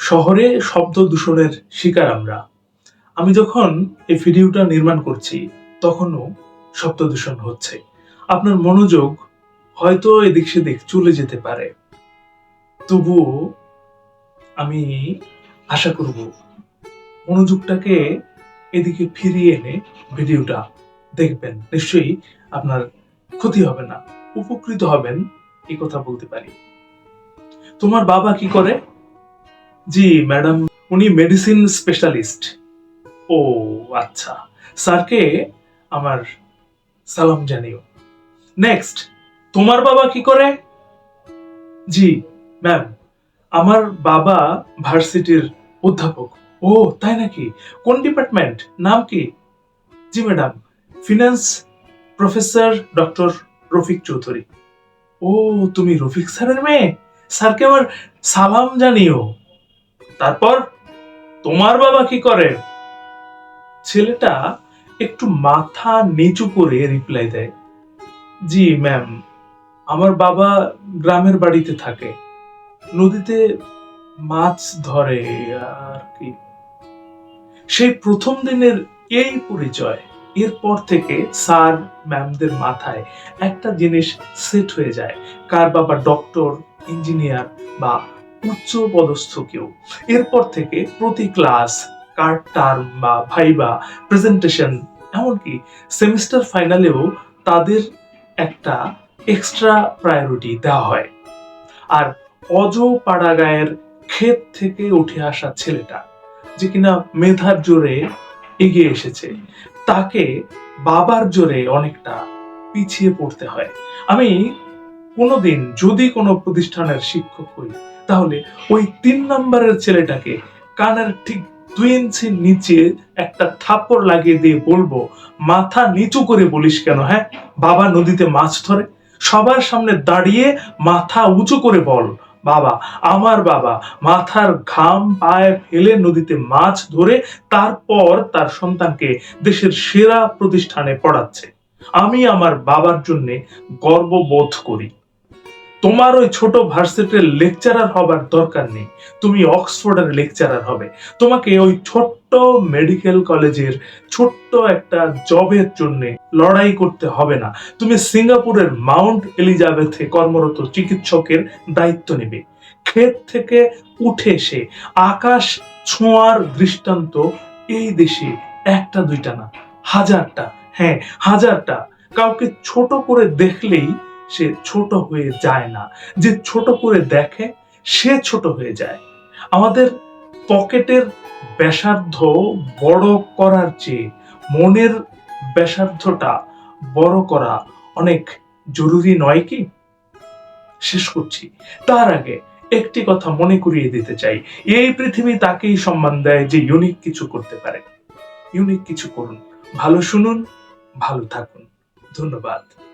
শহরে শব্দ দূষণের শিকার আমরা। আমি যখন এই ভিডিওটা নির্মাণ করছি, তখনও শব্দ দূষণ হচ্ছে। আপনার মনোযোগ হয়তো এদিক সেদিক চলে যেতে পারে। তবুও আমি আশা করব মনোযোগটাকে এদিকে ফিরিয়ে এনে ভিডিওটা দেখবেন। নিশ্চয়ই আপনার ক্ষতি হবে না, উপকৃত হবেন, এই কথা বলতে পারি। তোমার বাবা কি করে? জি, ম্যাডাম, উনি মেডিসিন স্পেশালিস্ট ও আচ্ছা। স্যারকে আমার সালাম জানিও। নেক্সট তোমার বাবা কি করে? জি ম্যাম আমার বাবা ভার্সিটির অধ্যাপক। ও, তাই নাকি? কোন ডিপার্টমেন্ট নাম কি? জি madam finance professor doctor Rafiq Chowdhury. ও, তুমি রফিক স্যারের মেয়ে? স্যারকে আমার সালাম জানিও। তারপর তোমার বাবা কি করে? ছেলেটা একটু মাথা নিচু করে রিপ্লাই দেয়, জি ম্যাম আমার বাবা গ্রামের বাড়িতে থাকে। নদীতে মাছ ধরে আর কি। সেই প্রথম দিনের এই পরিচয়, এরপর থেকে স্যার ম্যামদের মাথায় একটা জিনিস সেট হয়ে যায়। কার বাবা ডক্টর ইঞ্জিনিয়ার বা উচ্চ পদস্থ কেউ এরপর থেকে প্রতি ক্লাস, কার টার্ম বা ভাইবা, প্রেজেন্টেশন, এমনকি সেমিস্টার ফাইনালেও তাদের একটা এক্সট্রা প্রায়োরিটি দেওয়া হয়। আর অজ পাড়াগায়ের ক্ষেত থেকে উঠে আসা ছেলেটা, যে কিনা মেধার জোরে এগিয়ে এসেছে, তাকে বাবার জোরে অনেকটা পিছিয়ে পড়তে হয়। আমি কোনোদিন যদি কোনো প্রতিষ্ঠানের শিক্ষক হই তাহলে ওই তিন নম্বরের ছেলেটাকে কানের ঠিক দুই ইঞ্চি নিচে একটা থাপ্পড় লাগিয়ে দিয়ে বলব, মাথা নিচু করে বলিস কেন হ্যাঁ? বাবা নদীতে মাছ ধরে, সবার সামনে দাঁড়িয়ে মাথা উঁচু করে বল, বাবা, আমার বাবা মাথার ঘাম পায়ে ফেলে নদীতে মাছ ধরে তারপর তার সন্তানকে দেশের সেরা প্রতিষ্ঠানে পড়াচ্ছে। আমি আমার বাবার জন্যে গর্ববোধ করি। তোমার ওই ছোট ভার্সিটির লেকচারার হবার দরকার নেই। তুমি অক্সফোর্ডের লেকচারার হবে। তোমাকে ওই ছোট্ট মেডিকেল কলেজের ছোট্ট একটা জবের জন্য লড়াই করতে হবে না। তুমি সিঙ্গাপুরের মাউন্ট এলিজাবেথে কর্মরত চিকিৎসকের দায়িত্ব নেবে। ক্ষেত থেকে উঠে এসে আকাশ ছোঁয়ার দৃষ্টান্ত এই দেশে একটা, দুইটা না, হাজারটা হ্যাঁ হাজারটা। কাউকে ছোট করে দেখলেই সে ছোট হয়ে যায় না। যে ছোট করে দেখে, সে ছোট হয়ে যায়। আমাদের পকেটের ব্যাসার্ধ বড় করার চেয়ে মনের ব্যাসার্ধটা বড় করা অনেক জরুরি নয় কি? শেষ করছি। তার আগে একটি কথা মনে করিয়ে দিতে চাই। এই পৃথিবী তাকেই সম্মান দেয় যে ইউনিক কিছু করতে পারে। ইউনিক কিছু করুন। ভালো শুনুন, ভালো থাকুন। ধন্যবাদ।